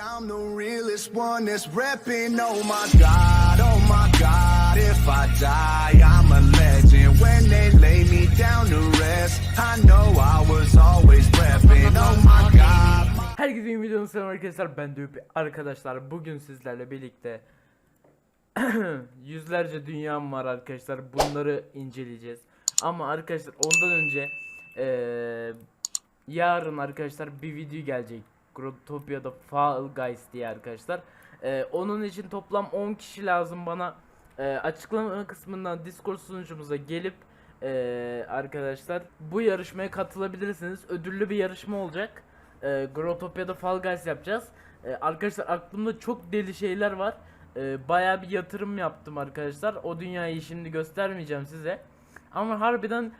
I'm the realest one that's repping. Oh my god, oh my god. If I die, I'm a legend. When they lay me down to rest, I know I was always repping. Oh my god. Herkese yeni videonun selam arkadaşlar ben Düğüp arkadaşlar bugün sizlerle birlikte yüzlerce dünyam var arkadaşlar bunları inceleyeceğiz ama arkadaşlar ondan önce eee, yarın arkadaşlar bir video gelecek Grotopia'da Fall Guys diye arkadaşlar Eee, onun için toplam 10 kişi lazım bana Eee, açıklama kısmından Discord sunucumuza gelip eee, arkadaşlar bu yarışmaya katılabilirsiniz ödüllü bir yarışma olacak e, Grotopia'da Fall Guys yapacağız. E, arkadaşlar aklımda çok deli şeyler var. E, bayağı bir yatırım yaptım arkadaşlar. O dünyayı şimdi göstermeyeceğim size. Ama harbiden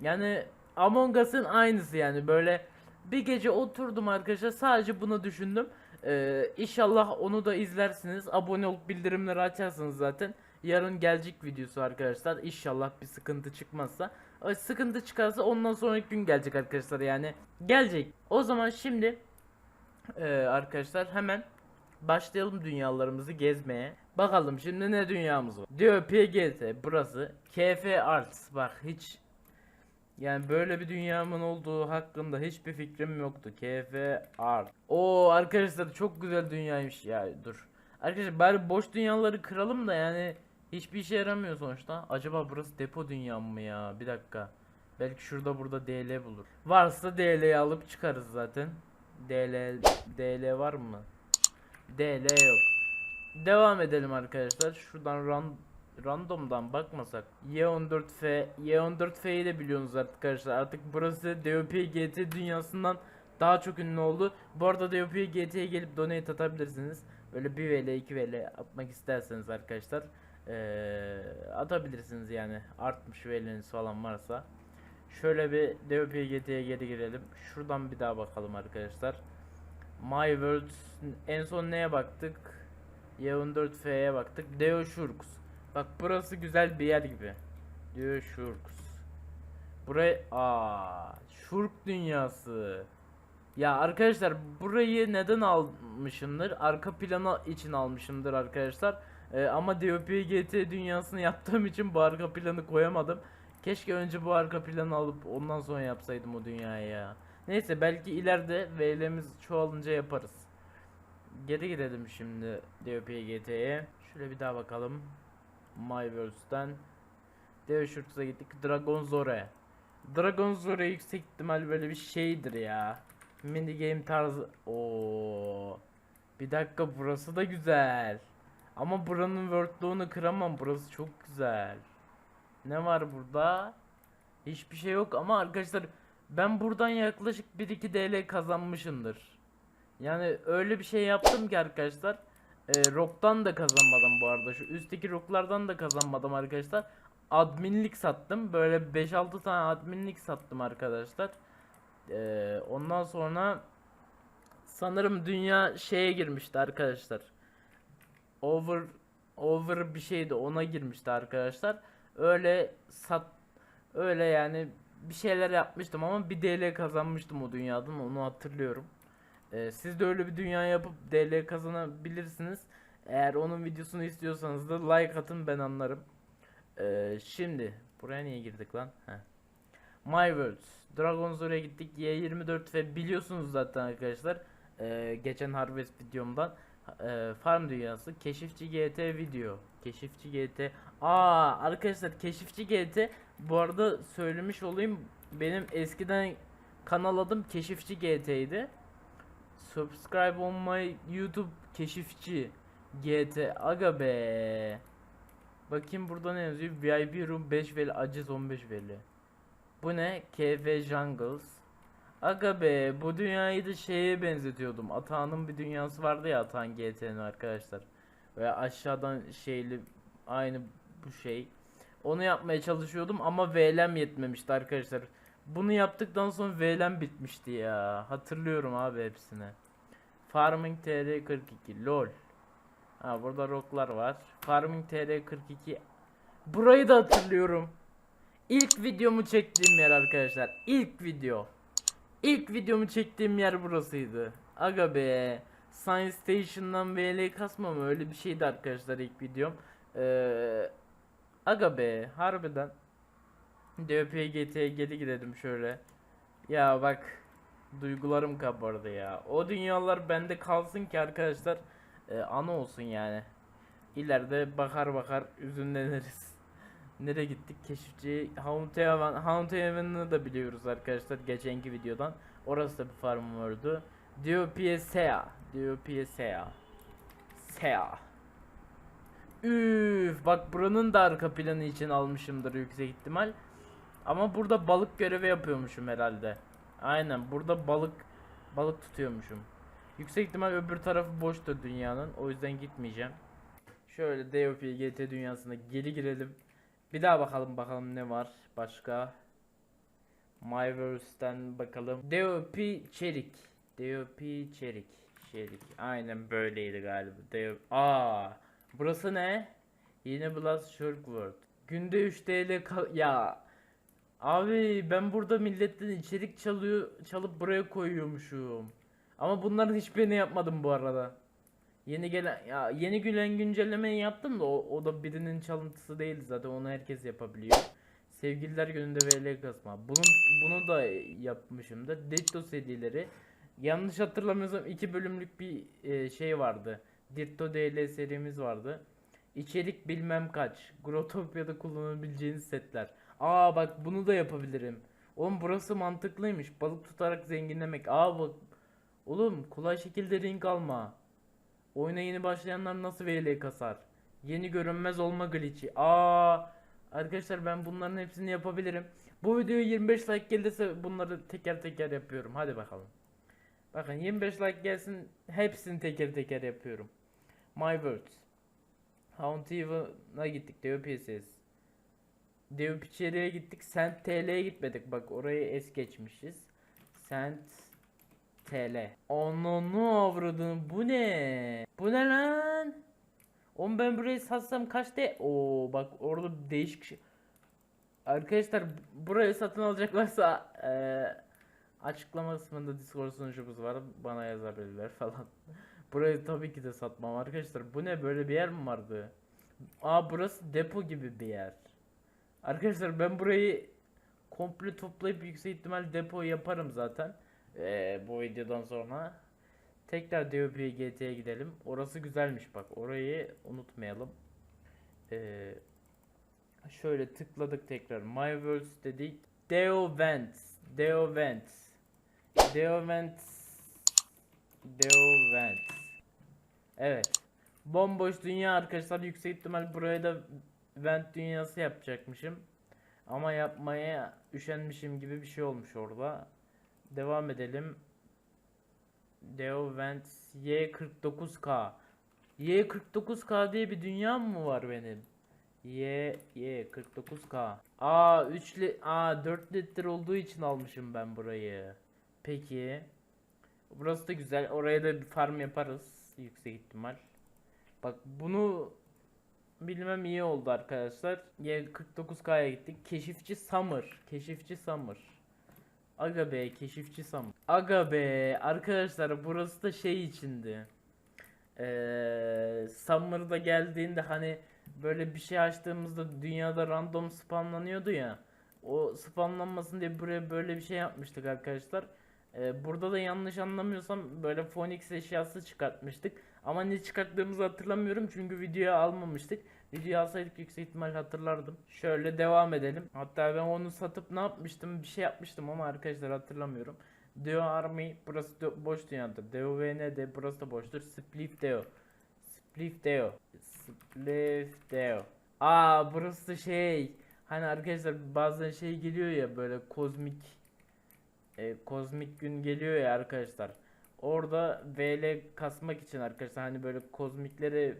yani Among Us'ın aynısı yani böyle bir gece oturdum arkadaşlar sadece bunu düşündüm. E, inşallah onu da izlersiniz. Abone olup bildirimleri açarsınız zaten. Yarın gelecek videosu arkadaşlar. İnşallah bir sıkıntı çıkmazsa. Ay, Sıkıntı çıkarsa ondan sonraki gün gelecek arkadaşlar yani. Gelecek. O zaman şimdi eee, arkadaşlar hemen başlayalım dünyalarımızı gezmeye. Bakalım şimdi ne dünyamız var. Diyor PGT burası. KF Arts. Bak hiç yani böyle bir dünyamın olduğu hakkında hiçbir fikrim yoktu. KF Art. Oo arkadaşlar çok güzel dünyaymış ya. Dur. Arkadaşlar bari boş dünyaları kıralım da yani hiçbir işe yaramıyor sonuçta. Acaba burası depo dünyam mı ya? Bir dakika. Belki şurada burada DL bulur. Varsa DL'yi alıp çıkarız zaten. DL DL var mı? DL yok. Devam edelim arkadaşlar. Şuradan ran, randomdan bakmasak. Y14F Y14F'yi de biliyorsunuz arkadaşlar. Artık burası DOP GT dünyasından daha çok ünlü oldu. Bu arada DOP gelip donate atabilirsiniz. Böyle 1 VL 2 VL atmak isterseniz arkadaşlar eee, atabilirsiniz yani artmış VL'niz falan varsa. Şöyle bir DOP GT'ye geri girelim. Şuradan bir daha bakalım arkadaşlar. My World en son neye baktık? Y14F'ye baktık. Deo Shurks. Bak burası güzel bir yer gibi. Deo Shurks. Buraya aa Shurk dünyası. Ya arkadaşlar burayı neden almışımdır? Arka plana için almışımdır arkadaşlar. Ee, ama DOP GT dünyasını yaptığım için bu arka planı koyamadım. Keşke önce bu arka planı alıp ondan sonra yapsaydım o dünyayı ya. Neyse belki ileride VL'miz çoğalınca yaparız. Geri gidelim şimdi DOP. Şöyle bir daha bakalım. Myverse'den Deo Shurts'a gittik. Dragon Zore. Dragon Zore yüksek ihtimal böyle bir şeydir ya. Mini game tarzı. Oo. Bir dakika burası da güzel. Ama buranın worldloğunu kıramam. Burası çok güzel. Ne var burada? Hiçbir şey yok ama arkadaşlar ben buradan yaklaşık 1-2 DL kazanmışımdır. Yani öyle bir şey yaptım ki arkadaşlar. E, Rock'tan da kazanmadım bu arada. Şu üstteki Rock'lardan da kazanmadım arkadaşlar. Adminlik sattım. Böyle 5-6 tane adminlik sattım arkadaşlar. E, ondan sonra sanırım dünya şeye girmişti arkadaşlar. Over over bir şeydi ona girmişti arkadaşlar. Öyle sat öyle yani bir şeyler yapmıştım ama bir DL kazanmıştım o dünyadan onu hatırlıyorum. Ee, siz de öyle bir dünya yapıp DL kazanabilirsiniz. Eğer onun videosunu istiyorsanız da like atın ben anlarım. Ee, şimdi buraya niye girdik lan? Heh. My World. Dragon's oraya gittik. Y24 ve biliyorsunuz zaten arkadaşlar. Ee, geçen Harvest videomdan e, Farm Dünyası Keşifçi GT video. Keşifçi GT. Aa arkadaşlar Keşifçi GT bu arada söylemiş olayım benim eskiden kanal adım Keşifçi GT'ydi. Subscribe on my YouTube Keşifçi GT. Aga be. Bakayım burada ne yazıyor? VIP room 5 veli aciz 15 veli. Bu ne? KV Jungles. Aga be bu dünyayı da şeye benzetiyordum. Atağan'ın bir dünyası vardı ya Atağan GT'nin arkadaşlar. Veya aşağıdan şeyli aynı bu şey. Onu yapmaya çalışıyordum ama VLM yetmemişti arkadaşlar. Bunu yaptıktan sonra VLM bitmişti ya. Hatırlıyorum abi hepsini. Farming TR 42 lol. Ha burada rocklar var. Farming TR 42. Burayı da hatırlıyorum. İlk videomu çektiğim yer arkadaşlar. İlk video. İlk videomu çektiğim yer burasıydı. Aga be. Science Station'dan VL kasma mı öyle bir şeydi arkadaşlar ilk videom. Ee, aga be harbiden. DPGT'ye geri gidelim şöyle. Ya bak duygularım kabardı ya. O dünyalar bende kalsın ki arkadaşlar e, ana olsun yani. İleride bakar bakar üzünleniriz. Nereye gittik? Keşifçi Haunted Haunted da biliyoruz arkadaşlar geçenki videodan. Orası da bir farm vardı. Diopia Sea. Diopia Sea. Sea. Üf, bak buranın da arka planı için almışımdır yüksek ihtimal. Ama burada balık görevi yapıyormuşum herhalde. Aynen burada balık balık tutuyormuşum. Yüksek ihtimal öbür tarafı boştur dünyanın. O yüzden gitmeyeceğim. Şöyle DOP GT dünyasına geri girelim. Bir daha bakalım bakalım ne var başka. Myverse'den bakalım. DOP Çelik. DOP Çelik. Çelik. Aynen böyleydi galiba. DOP. Aa, burası ne? Yine Blast Shirk World. Günde 3 TL ya. Abi ben burada milletten içerik çalıyor çalıp buraya koyuyormuşum. Ama bunların hiçbirini yapmadım bu arada. Yeni gelen ya yeni gelen güncellemeyi yaptım da o, o da birinin çalıntısı değil zaten onu herkes yapabiliyor. Sevgililer gününde VL kasma. Bunun bunu da yapmışım da Ditto serileri. Yanlış hatırlamıyorsam iki bölümlük bir e, şey vardı. Ditto DL serimiz vardı. İçerik bilmem kaç. Grotopya'da kullanabileceğiniz setler. Aa bak bunu da yapabilirim. Oğlum burası mantıklıymış. Balık tutarak zenginlemek. Aa bak. Oğlum kolay şekilde ring alma. Oyuna yeni başlayanlar nasıl VL kasar? Yeni görünmez olma glitch'i. Aa arkadaşlar ben bunların hepsini yapabilirim. Bu videoya 25 like gelirse bunları teker teker yapıyorum. Hadi bakalım. Bakın 25 like gelsin hepsini teker teker yapıyorum. My words. Hauntive'a gittik diyor PSS. Dev içeriye gittik. Sent TL'ye gitmedik. Bak orayı es geçmişiz. Sent TL. Ananı avradın. Bu ne? Bu ne lan? Oğlum ben burayı satsam kaç de? Oo bak orada değişik şey. Arkadaşlar burayı satın alacaklarsa eee açıklama kısmında Discord sunucumuz var. Bana yazabilirler falan. Burayı tabii ki de satmam arkadaşlar. Bu ne böyle bir yer mi vardı? Aa burası depo gibi bir yer. Arkadaşlar ben burayı komple toplayıp yüksek ihtimal depo yaparım zaten. Ee, bu videodan sonra. Tekrar DOP GT'ye gidelim. Orası güzelmiş bak. Orayı unutmayalım. Ee, şöyle tıkladık tekrar. My Worlds dedik. Deo Vents. Deo Vents. Deo Vents. Deo Vents. Evet. Bomboş dünya arkadaşlar. Yüksek ihtimal buraya da vent dünyası yapacakmışım. Ama yapmaya üşenmişim gibi bir şey olmuş orada. Devam edelim. Deo Vent Y49K. Y49K diye bir dünya mı var benim? Y Y49K. Aa 3 li Aa 4 litre olduğu için almışım ben burayı. Peki. Burası da güzel. Oraya da bir farm yaparız yüksek ihtimal. Bak bunu bilmem iyi oldu arkadaşlar. Y49K'ya gittik. Keşifçi Summer. Keşifçi Summer. Aga be keşifçi Summer. Aga be arkadaşlar burası da şey içindi. Ee, Summer'da geldiğinde hani böyle bir şey açtığımızda dünyada random spamlanıyordu ya. O spamlanmasın diye buraya böyle bir şey yapmıştık arkadaşlar. Ee, burada da yanlış anlamıyorsam böyle Phoenix eşyası çıkartmıştık. Ama ne çıkarttığımızı hatırlamıyorum çünkü videoya almamıştık. Videoyu alsaydık yüksek ihtimal hatırlardım. Şöyle devam edelim. Hatta ben onu satıp ne yapmıştım? Bir şey yapmıştım ama arkadaşlar hatırlamıyorum. Deo Army burası dö- boş dünyadır. Deo VND burası da boştur. Spliff Deo. Spliff Deo. Spliff Deo. Aa burası şey. Hani arkadaşlar bazen şey geliyor ya böyle kozmik e, kozmik gün geliyor ya arkadaşlar. Orada VL kasmak için arkadaşlar hani böyle kozmikleri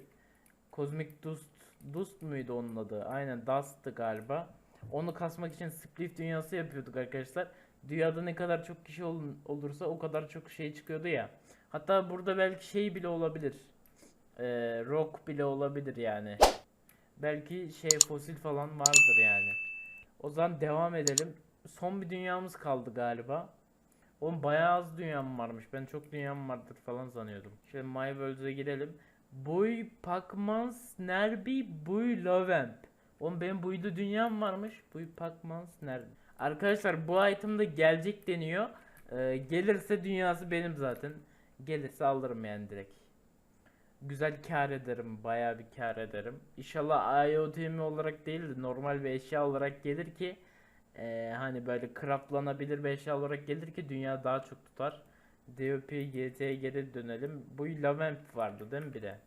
kozmik dust dust muydu onun adı? Aynen dust'tı galiba. Onu kasmak için spliff dünyası yapıyorduk arkadaşlar. Dünyada ne kadar çok kişi ol- olursa o kadar çok şey çıkıyordu ya. Hatta burada belki şey bile olabilir. Ee, rock bile olabilir yani. Belki şey fosil falan vardır yani. O zaman devam edelim. Son bir dünyamız kaldı galiba. Oğlum bayağı az dünyam varmış. Ben çok dünyam vardır falan sanıyordum. Şimdi My Worlds'e girelim. Buy Pakmans Nerbi Buy Lovemp. Oğlum benim buydu dünyam varmış. Buy Pakmans Nerbi. Arkadaşlar bu itemda gelecek deniyor. Ee, gelirse dünyası benim zaten. Gelirse alırım yani direkt. Güzel kar ederim. Bayağı bir kar ederim. İnşallah IoTM olarak değil de normal bir eşya olarak gelir ki ee, hani böyle craftlanabilir bir eşya olarak gelir ki dünya daha çok tutar. DOP GT'ye geri dönelim. Bu Lavamp vardı değil mi bir de?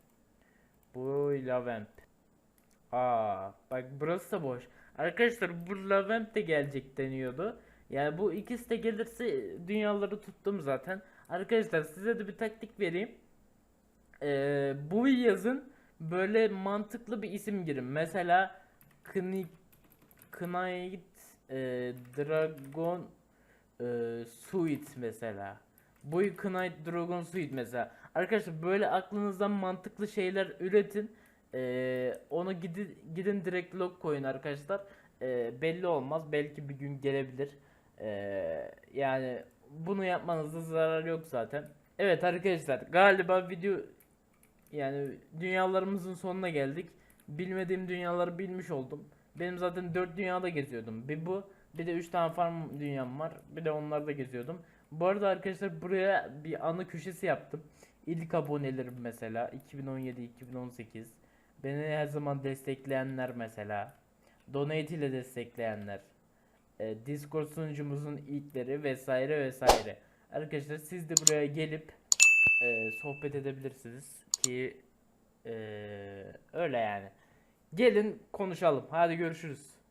Bu Lavamp. Aa, bak burası da boş. Arkadaşlar bu Lavamp de gelecek deniyordu. Yani bu ikisi de gelirse dünyaları tuttum zaten. Arkadaşlar size de bir taktik vereyim. Ee, bu yazın böyle mantıklı bir isim girin. Mesela Kni Knight e, Dragon e, Suite mesela. Bu Knight Dragon Suite mesela. Arkadaşlar böyle aklınızdan mantıklı şeyler üretin. E, onu gidin, gidin direkt log koyun arkadaşlar. E, belli olmaz. Belki bir gün gelebilir. E, yani bunu yapmanızda zarar yok zaten. Evet arkadaşlar galiba video yani dünyalarımızın sonuna geldik. Bilmediğim dünyaları bilmiş oldum. Benim zaten 4 dünyada geziyordum. Bir bu, bir de 3 tane farm dünyam var. Bir de onlarda geziyordum. Bu arada arkadaşlar buraya bir anı köşesi yaptım. İlk abonelerim mesela 2017-2018. Beni her zaman destekleyenler mesela. Donate ile destekleyenler. e, Discord sunucumuzun ilkleri vesaire vesaire. Arkadaşlar siz de buraya gelip e, sohbet edebilirsiniz ki e, öyle yani. Gelin konuşalım. Hadi görüşürüz.